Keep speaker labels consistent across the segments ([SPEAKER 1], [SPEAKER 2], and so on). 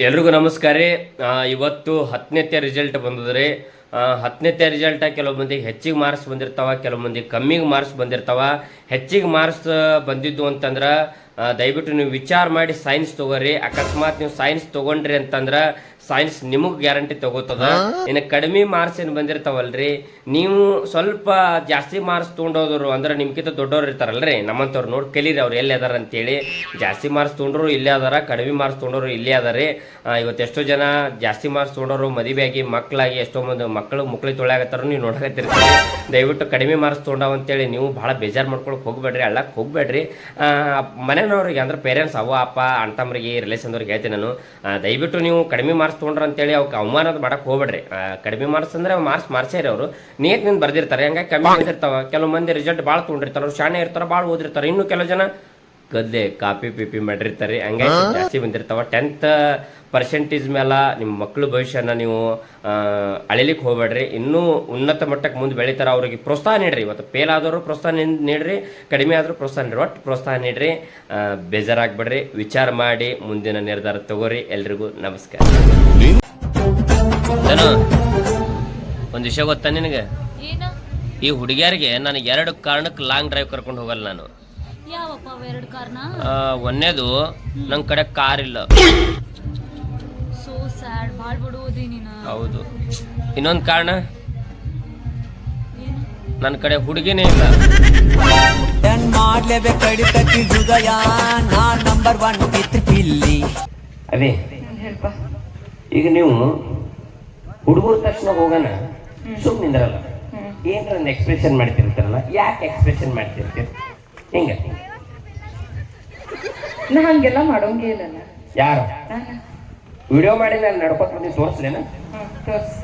[SPEAKER 1] ಎಲ್ರಿಗೂ ನಮಸ್ಕಾರ ಇವತ್ತು ಹತ್ತನೇತ್ಯ ರಿಸಲ್ಟ್ ಬಂದದ್ರಿ ಹತ್ತನೇತೆ ರಿಸಲ್ಟ ಕೆಲವು ಮಂದಿಗೆ ಹೆಚ್ಚಿಗೆ ಮಾರ್ಕ್ಸ್ ಬಂದಿರ್ತಾವ ಕೆಲವು ಮಂದಿಗೆ ಕಮ್ಮಿಗೆ ಮಾರ್ಕ್ಸ್ ಬಂದಿರ್ತಾವ. ಹೆಚ್ಚಿಗೆ ಮಾರ್ಕ್ಸ್ ಬಂದಿದ್ದು ಅಂತಂದ್ರೆ ದಯವಿಟ್ಟು ನೀವು ವಿಚಾರ ಮಾಡಿ ಸೈನ್ಸ್ ತಗೋರಿ. ಅಕಸ್ಮಾತ್ ನೀವು ಸೈನ್ಸ್ ತಗೊಂಡ್ರಿ ಅಂತಂದ್ರೆ ಸೈನ್ಸ್ ನಿಮಗೆ ಗ್ಯಾರಂಟಿ ತಗೋತದ. ಇನ್ನು ಕಡಿಮೆ ಮಾರ್ಕ್ಸ್ ಏನು ಬಂದಿರ್ತಾವಲ್ರಿ? ನೀವು ಸ್ವಲ್ಪ ಜಾಸ್ತಿ ಮಾರ್ಕ್ಸ್ ತೊಗೊಂಡೋದ್ರು ಅಂದ್ರೆ ನಿಮ್ಗಿಂತ ದೊಡ್ಡವ್ರು ಇರ್ತಾರಲ್ರಿ? ನಮ್ಮಂಥವ್ರು ನೋಡಿ ಕಲೀರಿ ಅವ್ರು ಎಲ್ಲಿ ಅದಾರ ಅಂತೇಳಿ. ಜಾಸ್ತಿ ಮಾರ್ಕ್ಸ್ ತೊಗೊಂಡ್ರು ಇಲ್ಲೇ ಅದಾರ ಕಡಿಮೆ ಮಾರ್ಕ್ಸ್ ತೊಗೊಂಡೋರು ಇಲ್ಲೇ ಅದಾರಿ. ಇವತ್ತೆಷ್ಟೋ ಇವತ್ತು ಎಷ್ಟೋ ಜನ ಜಾಸ್ತಿ ಮಾರ್ಕ್ಸ್ ತೊಗೊಂಡೋರು ಮದುವೆಯಾಗಿ ಮಕ್ಕಳಾಗಿ ಎಷ್ಟೋ ಮಂದಿ ಮಕ್ಕಳು ಮುಕ್ಳಿ ತೊಳೆಯಾಗತ್ತಾರ ನೀವು ನೋಡಕತ್ತಿರ್ತೀರಿ ದಯವಿಟ್ಟು ಕಡಿಮೆ ಮಾರ್ಕ್ಸ್ ತೊಗೊಂಡಾವ ಅಂತೇಳಿ ನೀವು ಭಾಳ ಬೇಜಾರು ಮಾಡ್ಕೊಳಕ್ಕೆ ಹೋಗ್ಬೇಡ್ರಿ ಅಳ್ಳಕ್ಕೆ ಹೋಗ್ಬೇಡ್ರಿ. ಮನೆಯವ್ರಿಗೆ ಅಂದ್ರೆ ಪೇರೆಂಟ್ಸ್ ಅವ್ವ ಅಪ್ಪ ರಿಲೇಶನ್ ಅವ್ರಿಗೆ ಹೇಳ್ತೀನಿ ನಾನು. ದಯವಿಟ್ಟು ನೀವು ಕಡಿಮೆ ಮಾರ್ಕ್ಸ್ ತೊಗೊಂಡ್ರ ಅಂತೇಳಿ ಅವ್ಕೆ ಅವಮಾನದ ಮಾಡಕ್ಕೆ ಹೋಗ್ಬೇಡ್ರಿ. ಆ, ಕಡಿಮೆ ಮಾರ್ಕ್ಸ್ ಅಂದ್ರೆ ಮಾರ್ಕ್ಸ್ ಮಾರ್ಕ್ಸೇ ಅವರು. ನೀಟ್ನಿಂದ ಬರ್ದಿರ್ತಾರೆ ಹಂಗಾಗಿ ಕಮ್ಮಿ ಬಂದಿರ್ತಾವ. ಕೆಲವು ಮಂದಿ ರಿಸಲ್ಟ್ ಭಾಳ ತೊಗೊಂಡಿರ್ತಾರೆ ಅವ್ರು ಶಾಣೆ ಇರ್ತಾರೆ ಭಾಳ ಓದಿರ್ತಾರೆ. ಇನ್ನು ಕೆಲವು ಜನ ಗದ್ದೆ ಕಾಪಿ ಪಿಪಿ ಮಾಡಿರ್ತಾರೆ. ಹಂಗಾಗಿ ಜಾಸ್ತಿ ಬಂದಿರ್ತಾವ. ಟೆಂತ್ ಪರ್ಸೆಂಟೇಜ್ ಮೇಲೆ ನಿಮ್ಮ ಮಕ್ಕಳು ಭವಿಷ್ಯನ ನೀವು ಅಳಿಲಿಕ್ಕೆ ಹೋಗ್ಬೇಡ್ರಿ. ಇನ್ನೂ ಉನ್ನತ ಮಟ್ಟಕ್ಕೆ ಮುಂದೆ ಬೆಳೀತಾರೆ ಅವ್ರಿಗೆ ಪ್ರೋತ್ಸಾಹ ನೀಡ್ರಿ. ಇವತ್ತು ಫೇಲ್ ಆದವರು ಪ್ರೋತ್ಸಾಹ ನೀಡ್- ನೀಡ್ರಿ. ಕಡಿಮೆ ಆದರೂ ಪ್ರೋತ್ಸಾಹ ನೀಡ್ರಿ. ಒಟ್ಟು ಪ್ರೋತ್ಸಾಹ ನೀಡ್ರಿ. ಆ, ಬೇಜಾರಾಗ್ಬೇಡ್ರಿ. ವಿಚಾರ ಮಾಡಿ ಮುಂದಿನ ನಿರ್ಧಾರ ತಗೋರಿ. ಎಲ್ರಿಗೂ ನಮಸ್ಕಾರ. ಒಂದು ಒಂದ್ ವಿಷಯ ಗೊತ್ತಾ ನಿನಗೆ?
[SPEAKER 2] ಏನು?
[SPEAKER 1] ಈ ಹುಡುಗಿಯರಿಗೆ ನನಗೆ ಎರಡು ಕಾರಣಕ್ಕೆ ಲಾಂಗ್ ಡ್ರೈವ್ ಕರ್ಕೊಂಡು ಹೋಗಲ್ಲ ನಾನು.
[SPEAKER 2] ಯಾವಪ್ಪ ಎರಡು ಕಾರ್ನ?
[SPEAKER 1] ಆ, ಒಂದನೇದು ನನ್ನ ಕಡೆ ಕಾರ್ ಇಲ್ಲ.
[SPEAKER 2] ಸೋ ಸ್ಯಾಡ್ ಭಾಳ ಬಿಡುವುದಿ ನೀನು.
[SPEAKER 1] ಹೌದು. ಇನ್ನೊಂದು ಕಾರಣ? ನನ್ನ ಕಡೆ ಹುಡುಗಿನೇ ಇಲ್ಲ.
[SPEAKER 3] ಟನ್ ಮಾಡ್ಲೇಬೇಕು ಕಡಿತಕ್ಕಿ ಹೃದಯ. ನಾ ನಂಬರ್ ಒನ್ ಕಿತ್ ಪಿಲ್ಲಿ.
[SPEAKER 1] ಅದೇ ಈಗ ನೀವು ಹುಡುಗರ ತಕ್ಷಣ ಹೋಗೋಣ. ಸುಮ್ಮನೆ ಏನ್ರ ಏನಾರ ಒಂದು ಎಕ್ಸ್ಪ್ರೆಷನ್ ಮಾಡ್ತಿರ್ತಾರಲ್ಲ? ಯಾಕೆ ಎಕ್ಸ್ಪ್ರೆಷನ್ ಮಾಡ್ತಿರ್ತೀರಿ? ಹಿಂಗ?
[SPEAKER 4] ನಾ ಹಂಗೆಲ್ಲ ಮಾಡೋಂಗೇನಲ್ಲ
[SPEAKER 1] ಯಾರು? ವಿಡಿಯೋ ಮಾಡಿ ನಾನು ನಡ್ಕೊತ ಬಂದು ತೋರಿಸ್ಲೇನ?
[SPEAKER 4] ತೋರ್ಸ್.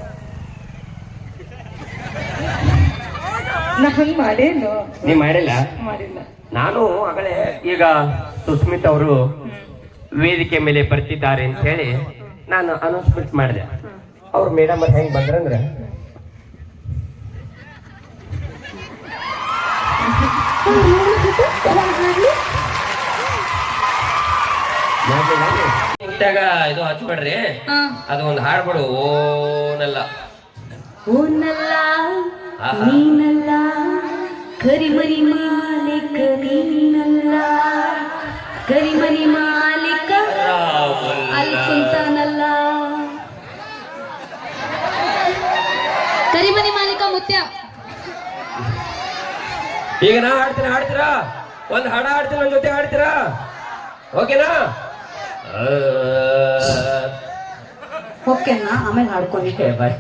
[SPEAKER 4] ನಾ ಹಂಗ್ ಮಾಡೇನು
[SPEAKER 1] ನೀ ಮಾಡಿಲ್ಲ?
[SPEAKER 4] ಮಾಡಿಲ್ಲ.
[SPEAKER 1] ನಾನು ಆಗಲೇ ಈಗ ಸುಸ್ಮಿತ್ ಅವರು ವೇದಿಕೆ ಮೇಲೆ ಬರ್ತಿದ್ದಾರೆ ಅಂತ ಹೇಳಿ ನಾನು ಅನೌನ್ಸ್ಮೆಂಟ್ ಮಾಡಿದೆ. ಅವ್ರ ಮೇಡಮ್ ಅವ್ರು ಹೆಂಗ್ ಬಂದ್ರಂದ್ರೆ ಇದು ಹಚ್ಬೇಡ್ರಿ. ಅದು ಒಂದು ಹಾಡ್ಬಿಡು ಓನಲ್ಲ.
[SPEAKER 2] ಓನಲ್ಲ. ನೀನಲ್ಲ ಕರಿಮರಿ ಮಾಲಿಕ ನೀನಲ್ಲ. ಕರಿಮರಿ ಮಾಲೀಕ ಅಲ್ಲಿ ಕುಂತಾನಲ್ಲ ಕರಿಮನಿ ಮಾಲಿಕ ಮುತ್ಯ.
[SPEAKER 1] ಈಗ ನಾ ಹಾಡ್ತೀನಿ ಹಾಡ್ತೀರಾ? ಒಂದು ಹಾಡ ಹಾಡ್ತೀನಿ ನನ್ನ ಜೊತೆ ಹಾಡ್ತೀರಾ? ಓಕೆನಾ?
[SPEAKER 2] ಓಕೆನಾ? ಆಮೇಲೆ ಹಾಡ್ಕೊಂಡು
[SPEAKER 1] ಬಾಯ್.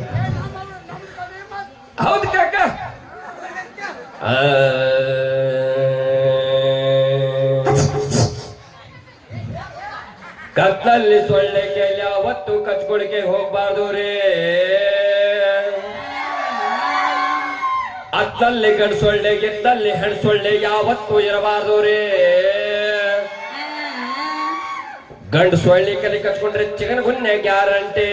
[SPEAKER 1] ಹೌದು ಕಾಕ. ಕತ್ತಲ್ಲಿ ಸೊಳ್ಳೆ ಕೇಳಿ ಯಾವತ್ತು ಕಚ್ಕೊಳಿಕೆ ಹೋಗ್ಬಾರ್ದು ರೇ. ಅತ್ತಲ್ಲಿ ಗಂಡು ಸೊಳ್ಳೆ ಗೆದ್ದಲ್ಲಿ ಹೆಣ್ಣು ಸೊಳ್ಳೆ ಯಾವತ್ತು ಇರಬಾರ್ದು ರೇ. ಗಂಡು ಸೊಳ್ಳೆ ಕಲಿ ಕಚ್ಕೊಂಡ್ರೆ ಚಿಕನ್ ಗುನ್ನೆ ಗ್ಯಾರಂಟಿ.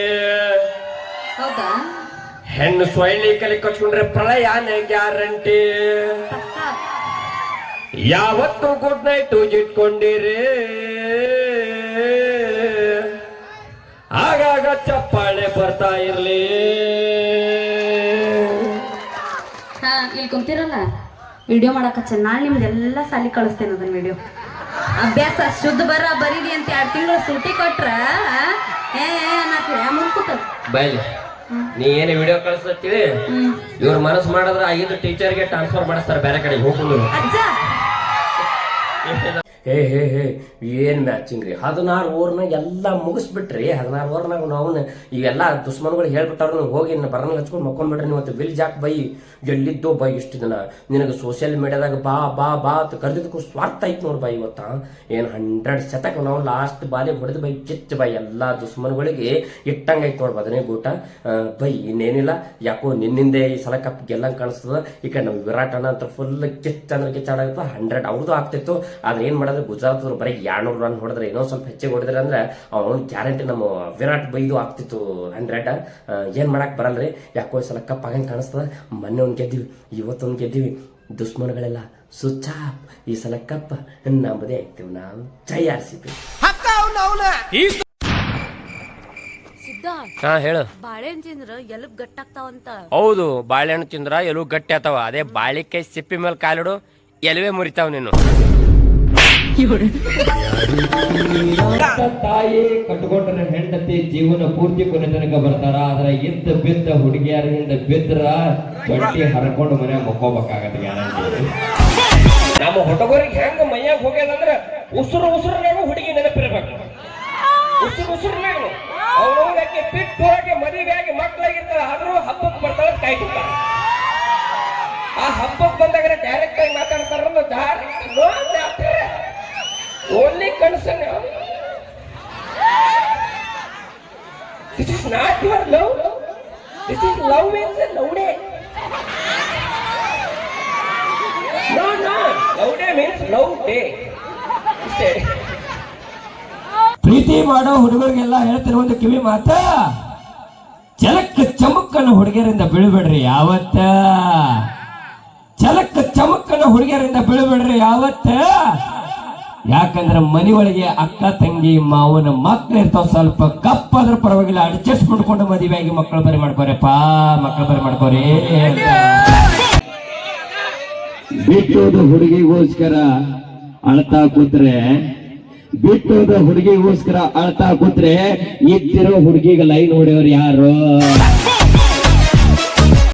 [SPEAKER 1] ಹೆಣ್ಣು ಸೊಳ್ಳೆ ಕಲಿ ಕಚ್ಕೊಂಡ್ರೆ ಪ್ರಳಯನೇ ಗ್ಯಾರಂಟಿ. ಯಾವತ್ತು ಗುಡ್ ನೈಟ್ ಇಟ್ಕೊಂಡಿರಿ.
[SPEAKER 2] ಕುಂತಿರಲ್ಲ ವಿಡಿಯೋ ಮಾಡಕಚ್ಚ ನಾಳೆ ನಿಮ್ದೆಲ್ಲ ಸಾಲಿ ಕಳಿಸ್ತೇನೆ ಅದನ್ನ ವಿಡಿಯೋ ಅಭ್ಯಾಸ ಶುದ್ಧ ಬರ ಬರೀರಿ ಅಂತ ಎರಡು ತಿಂಗಳು ಸೂಟಿ ಕೊಟ್ರ ಏ ಅನ್ನತ್ತೀರ ಕೂತ
[SPEAKER 1] ಬೈಲಿ. ನೀ ಏನು ವಿಡಿಯೋ ಕಳಿಸ್ತೀವಿ ಇವ್ರ ಮನಸ್ಸು ಮಾಡಿದ್ರೆ ಐದು ಟೀಚರ್ಗೆ ಟ್ರಾನ್ಸ್ಫರ್ ಮಾಡಿಸ್ತಾರೆ ಬೇರೆ ಕಡೆ ಹೋಗ್ಕೊಂಡು
[SPEAKER 2] ಅಜ್ಜ!
[SPEAKER 1] ಹೇ ಹೇ ಹೇ, ಏನ್ ಮ್ಯಾಚಿಂಗ್ ರೀ? ಹದಿನಾರು ಓವರ್ನಾಗ ಎಲ್ಲ ಮುಗಿಸ್ಬಿಟ್ರಿ. ಹದಿನಾರು ಓವರ್ನಾಗ ನಾವು ಇವೆಲ್ಲ ದುಶ್ಮನ್ಗಳು ಹೇಳ್ಬಿಟ್ಟಾರ ನೀವು ಹೋಗಿ ಇನ್ನು ಬರನ್ ಹಚ್ಕೊಂಡು ಮಕ್ಕೊಂಡ್ಬಿಟ್ರಿ ನೀವು ಅಂತ ವಿಲ್ ಜಾಕ್ ಬೈ. ಎಲ್ಲಿದ್ದೋ ಬೈ ಇಷ್ಟು ದಿನ. ನಿನಗೆ ಸೋಷಿಯಲ್ ಮೀಡಿಯಾದಾಗ ಬಾ ಬಾ ಬಾ ಅಂತ ಕರೆದಿದ್ದಕ್ಕೂ ಸ್ವಾರ್ಥ ಐತ್ ನೋಡಿ ಬೈ ಇವತ್ತ. ಏನು ಹಂಡ್ರೆಡ್ ಶತಕ ನಾವು ಲಾಸ್ಟ್ ಬಾಲಿ ಹೊಡೆದು ಬೈ ಕಿಚ್ಚು ಬೈ ಎಲ್ಲ ದುಶ್ಮನ್ಗಳಿಗೆ ಇಟ್ಟಂಗೆ ಐತ್ ನೋಡಿ ಬದನೆ ಗೂಟ. ಬೈ, ಇನ್ನೇನಿಲ್ಲ. ಯಾಕೋ ನಿನ್ನಿಂದೆ ಈ ಸಲ ಕಪ್ ಗೆಲ್ಲಂಗ್ ಕಾಣಿಸ್ತದ. ಈ ಕಡೆ ನಮ್ಮ ವಿರಾಟ್ ಅಣ್ಣ ಅಂತ ಫುಲ್ ಕಿಚ್ ಅಂದ್ರೆ ಕಿಚ್ಚಾಡಾಗತ್ತ ಹಂಡ್ರೆಡ್ ಅವ್ರದ್ದು ಆಗ್ತಿತ್ತು. ಆದ್ರೆ ಏನ್ ಮಾಡೋದು ಗುಜರಾತ್ ಬರೀ ಎರಡ್ನೂರು ರನ್ ಹೊಡೆದ್ರೆ ಇನ್ನೊಂದು ಸ್ವಲ್ಪ ಹೆಚ್ಚಿಗೆ ಹೊಡೆದ್ರೆ ಅಂದ್ರೆ ಅವ್ನು ಗ್ಯಾರಂಟಿ ನಮ್ಮ ವಿರಾಟ್ ಬೈದು ಆಗ್ತಿತ್ತು ಹಂಡ್ರೆಡ್. ಏನ್ ಮಾಡಕ್ ಬರಲ್ರಿ? ಯಾಕೋ ಸಲ ಕಪ್ ಹಂಗೆ ಕಾಣಿಸ್ತದ? ಮೊನ್ನೆ ಒಂದ್ ಗೆದ್ದಿವಿ ಇವತ್ತೊಂದು ಗೆದ್ದಿವಿ. ದುಶ್ಮನ್ಗಳೆಲ್ಲ ಸುಚಾಪ್ ಈ ಸಲ ಕಪ್ಪ ನಮ್ಮದೇ ಆಗ್ತೀವಿ ನಾವು. ಜೈ ಆರ್ ಸಿ ಪಿ ಹಾ ಹೇಳು.
[SPEAKER 5] ಬಾಳೆಹಣ್ಣು ತಿಂದ್ರ ಎಲಬ್ ಗಟ್ಟಾಗ್ತಾವಂತ.
[SPEAKER 1] ಹೌದು ಬಾಳೆಹಣ್ಣು ತಿಂದ್ರ ಎಲುಬ್ ಗಟ್ಟಿ ಆತಾವ ಅದೇ ಬಾಳಿಕಾಯಿ ಸಿಪ್ಪಿ ಮೇಲೆ ಕಾಲಿಡು ಎಲುವೆ ಮುರಿತಾವ ನೀನು. ತಾಯಿ ಕಟ್ಕೊಂಡ್ರೆ ಹೆಂಡತಿ ಜೀವನ ಪೂರ್ತಿ ಕೊನೆ ತನಕ ಬರ್ತಾರ ಆದ್ರ ಇದ್ದ ಬಿದ್ದ ಹುಡುಗಿಯರ ಹಿಂದ ಬಿದ್ರ ಬಟ್ಟಿ ಹರ್ಕೊಂಡು ಮನೆ ಮಕ್ಕೋಬೇಕಾಗತ್ತೆ ಗ್ಯಾರಂಟಿ. ನಮ್ಮ ಹುಡುಗರಿಗೆ ಹೆಂಗ ಮೈಯಾಗ ಹೋಗ್ಯದಂದ್ರ ಉಸಿರು ಉಸುರಿನಾಗ ಹುಡುಗಿ ನೆನಪಿರ್ಬೇಕು. ಉಸಿರು ಉಸುರಿನಾಗ ಅವನವಕ್ಕೆ ಬಿಟ್ಟು ಹೋಗಿ ಮದುವೆ ಆಗಿ ಮಕ್ಕಳಾಗಿರ್ತಾರ ಆದ್ರೂ ಹಬ್ಬಕ್ಕೆ ಬರ್ತಾರ ಕಾಯ್ತಿರ್ತಾರ ಆ ಹಬ್ಬಕ್ಕೆ this is not your love This is love means love day means love day ಇಷ್ಟೇ ಪ್ರೀತಿ ಮಾಡೋ ಹುಡುಗರಿಗೆಲ್ಲ ಹೇಳ್ತಿರೋ ಒಂದು ಕಿವಿ ಮಾತ ಚಲಕ್ಕ ಚಮಕ್ಕನ ಹುಡುಗಿಯರಿಂದ ಬೀಳ್ಬೇಡ್ರಿ ಯಾವತ್ತ? ಚಲಕ್ಕ ಚಮಕ್ಕನ ಹುಡುಗಿಯರಿಂದ ಬೀಳ್ಬೇಡ್ರಿ ಯಾವತ್ತ? ಯಾಕಂದ್ರೆ ಮನಿ ಒಳಗೆ ಅಕ್ಕ, ತಂಗಿ, ಮಾವನ ಮಕ್ಳು ಇರ್ತಾವ ಸ್ವಲ್ಪ ಕಪ್ ಅದ್ರ ಪರವಾಗಿಲ್ಲ ಅಡ್ಜಸ್ಟ್ ಮದುವೆ ಆಗಿ ಮಕ್ಕಳು ಬರಿ ಮಾಡ್ಕೋರಪ್ಪ ಮಕ್ಕಳು ಬರಿ ಮಾಡ್ಕೋರಿ
[SPEAKER 6] ಬಿಟ್ಟೋದ ಹುಡುಗಿಗೋಸ್ಕರ ಅಳ್ತಾ ಕೂತ್ರೆ, ಬಿಟ್ಟೋದ ಹುಡುಗಿಗೋಸ್ಕರ ಅಳ್ತಾ ಕೂತ್ರೆ ಇದ್ದಿರೋ ಹುಡುಗಿಗೆ ಲೈನ್ ಹೊಡೆಯೋರು ಯಾರು?